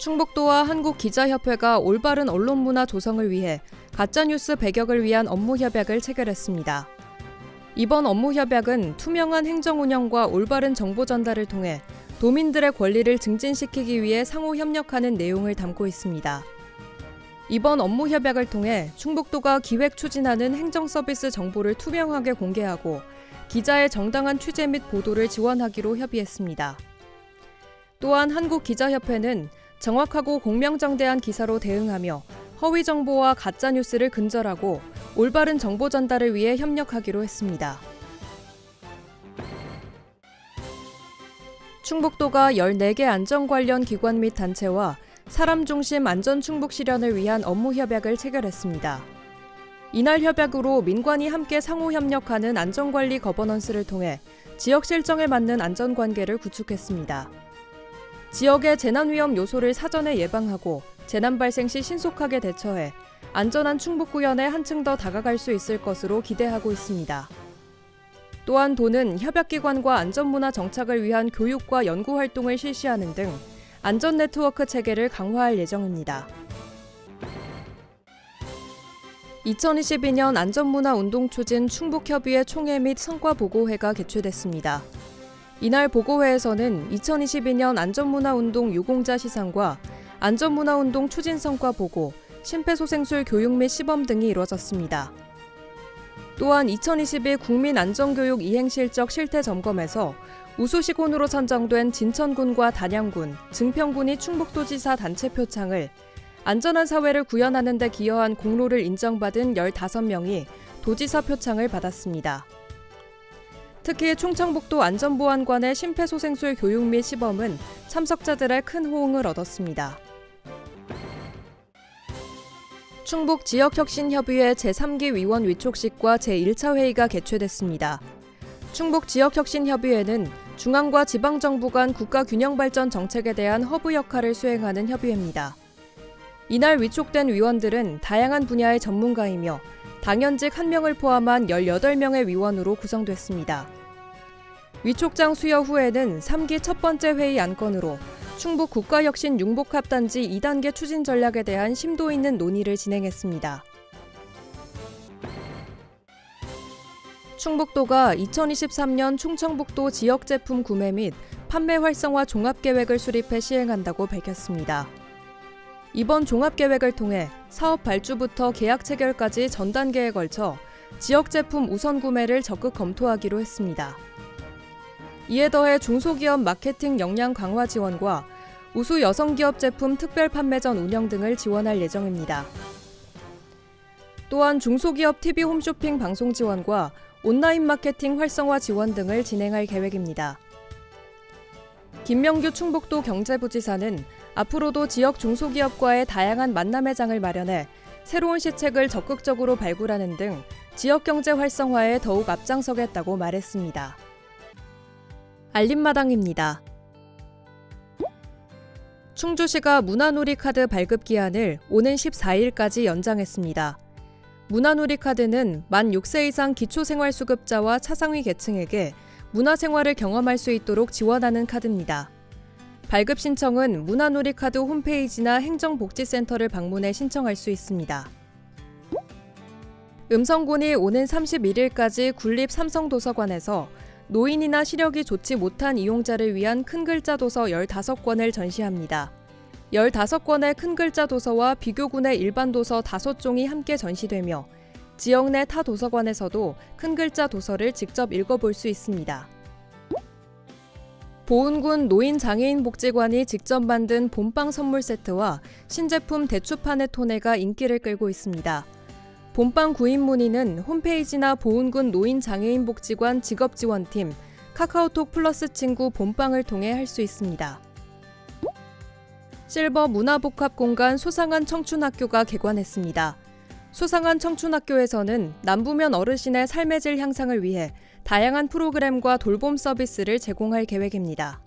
충북도와 한국기자협회가 올바른 언론 문화 조성을 위해 가짜뉴스 배격을 위한 업무 협약을 체결했습니다. 이번 업무 협약은 투명한 행정 운영과 올바른 정보 전달을 통해 도민들의 권리를 증진시키기 위해 상호 협력하는 내용을 담고 있습니다. 이번 업무 협약을 통해 충북도가 기획 추진하는 행정 서비스 정보를 투명하게 공개하고 기자의 정당한 취재 및 보도를 지원하기로 협의했습니다. 또한 한국기자협회는 정확하고 공명정대한 기사로 대응하며 허위 정보와 가짜 뉴스를 근절하고 올바른 정보 전달을 위해 협력하기로 했습니다. 충북도가 14개 안전 관련 기관 및 단체와 사람 중심 안전 충북 실현을 위한 업무 협약을 체결했습니다. 이날 협약으로 민관이 함께 상호 협력하는 안전관리 거버넌스를 통해 지역 실정에 맞는 안전 관계를 구축했습니다. 지역의 재난 위험 요소를 사전에 예방하고 재난 발생 시 신속하게 대처해 안전한 충북 구현에 한층 더 다가갈 수 있을 것으로 기대하고 있습니다. 또한 도는 협약기관과 안전문화 정착을 위한 교육과 연구 활동을 실시하는 등 안전 네트워크 체계를 강화할 예정입니다. 2022년 안전문화 운동 추진 충북협의회 총회 및 성과 보고회가 개최됐습니다. 이날 보고회에서는 2022년 안전문화 운동 유공자 시상과 안전문화 운동 추진 성과 보고, 심폐소생술 교육 및 시범 등이 이뤄졌습니다. 또한 2022 국민안전교육 이행실적 실태 점검에서 우수시군으로 선정된 진천군과 단양군, 증평군이 충북도지사 단체 표창을 안전한 사회를 구현하는 데 기여한 공로를 인정받은 15명이 도지사 표창을 받았습니다. 특히 충청북도 안전보안관의 심폐소생술 교육 및 시범은 참석자들의 큰 호응을 얻었습니다. 충북 지역혁신협의회 제3기 위원 위촉식과 제1차 회의가 개최됐습니다. 충북 지역혁신협의회는 중앙과 지방정부 간 국가균형발전 정책에 대한 허브 역할을 수행하는 협의회입니다. 이날 위촉된 위원들은 다양한 분야의 전문가이며 당연직 1명을 포함한 18명의 위원으로 구성됐습니다. 위촉장 수여 후에는 3기 첫 번째 회의 안건으로 충북 국가혁신 융복합단지 2단계 추진 전략에 대한 심도 있는 논의를 진행했습니다. 충북도가 2023년 충청북도 지역 제품 구매 및 판매 활성화 종합 계획을 수립해 시행한다고 밝혔습니다. 이번 종합계획을 통해 사업 발주부터 계약 체결까지 전 단계에 걸쳐 지역 제품 우선 구매를 적극 검토하기로 했습니다. 이에 더해 중소기업 마케팅 역량 강화 지원과 우수 여성기업 제품 특별 판매전 운영 등을 지원할 예정입니다. 또한 중소기업 TV 홈쇼핑 방송 지원과 온라인 마케팅 활성화 지원 등을 진행할 계획입니다. 김명규 충북도 경제부지사는 앞으로도 지역 중소기업과의 다양한 만남의 장을 마련해 새로운 시책을 적극적으로 발굴하는 등 지역 경제 활성화에 더욱 앞장서겠다고 말했습니다. 알림마당입니다. 충주시가 문화놀이 카드 발급 기한을 오는 14일까지 연장했습니다. 문화놀이 카드는 만 6세 이상 기초생활수급자와 차상위 계층에게 문화생활을 경험할 수 있도록 지원하는 카드입니다. 발급 신청은 문화놀이 카드 홈페이지나 행정복지센터를 방문해 신청할 수 있습니다. 음성군이 오는 31일까지 군립 삼성도서관에서 노인이나 시력이 좋지 못한 이용자를 위한 큰 글자 도서 15권을 전시합니다. 15권의 큰 글자 도서와 비교군의 일반 도서 5종이 함께 전시되며 지역 내 타 도서관에서도 큰 글자 도서를 직접 읽어볼 수 있습니다. 보은군 노인장애인 복지관이 직접 만든 봄빵 선물 세트와 신제품 대추파네 토네가 인기를 끌고 있습니다. 봄빵 구입 문의는 홈페이지나 보은군 노인장애인 복지관 직업지원팀, 카카오톡 플러스 친구 봄빵을 통해 할 수 있습니다. 실버 문화복합공간 소상한 청춘학교가 개관했습니다. 소상한 청춘학교에서는 남부면 어르신의 삶의 질 향상을 위해 다양한 프로그램과 돌봄 서비스를 제공할 계획입니다.